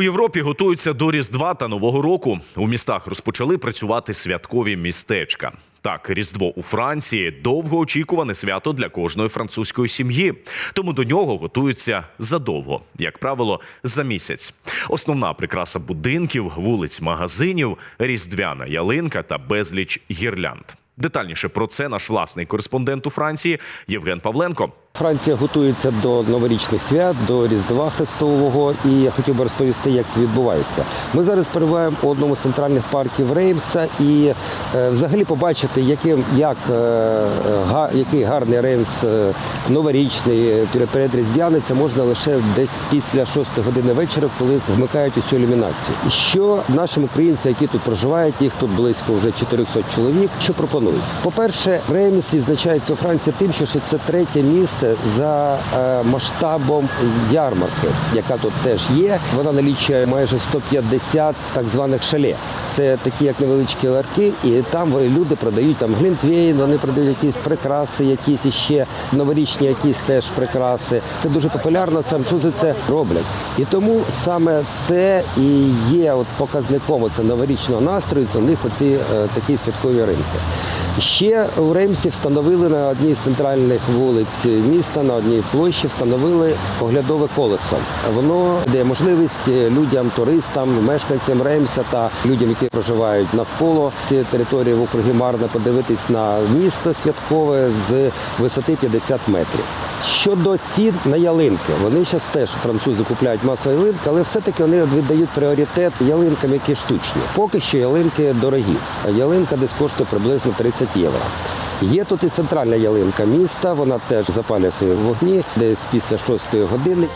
У Європі готуються до Різдва та Нового року. У містах розпочали працювати святкові містечка. Так, Різдво у Франції довгоочікуване свято для кожної французької сім'ї. Тому до нього готуються задовго, як правило, за місяць. Основна прикраса будинків, вулиць, магазинів, різдвяна ялинка та безліч гірлянд. Детальніше про це наш власний кореспондент у Франції Євген Павленко. Франція готується до новорічних свят, до Різдва Христового, і я хотів би розповісти, як це відбувається. Ми зараз перебуваємо у одному з центральних парків Реймса і е, взагалі побачити, яким як е, га, який гарний Реймс е, новорічний, е, передріздвяний, це можна лише десь після 6 години вечора, коли вмикають усю ілюмінацію. Що нашим українцям, які тут проживають, їх тут близько вже 400 чоловік, що пропонують? По-перше, Реймс відзначається у Франції тим, що це третє місце за е, масштабом ярмарки, яка тут теж є. Вона налічує майже 150 так званих шале. Це такі як невеличкі ларки, і там люди продають там глінтвейн, вони продають якісь прикраси, якісь іще новорічні, якісь теж прикраси. Це дуже популярно. Французи це роблять. І тому саме це і є от показником це новорічного настрою. Це у них оці е, такі святкові ринки. Ще у Реймсі встановили на одній з центральних вулиць міста, на одній площі встановили оглядове колесо. Воно дає можливість людям, туристам, мешканцям Реймса та людям, які проживають навколо цієї території в округі Марна, подивитись на місто святкове з висоти 50 метрів. Щодо цін на ялинки, вони зараз теж французи купляють масові ялинки, але все-таки вони віддають пріоритет ялинкам, які штучні. Поки що ялинки дорогі. Ялинка десь коштує приблизно 30 євро. Є тут і центральна ялинка міста, вона теж запалює свої вогні десь після 6 години.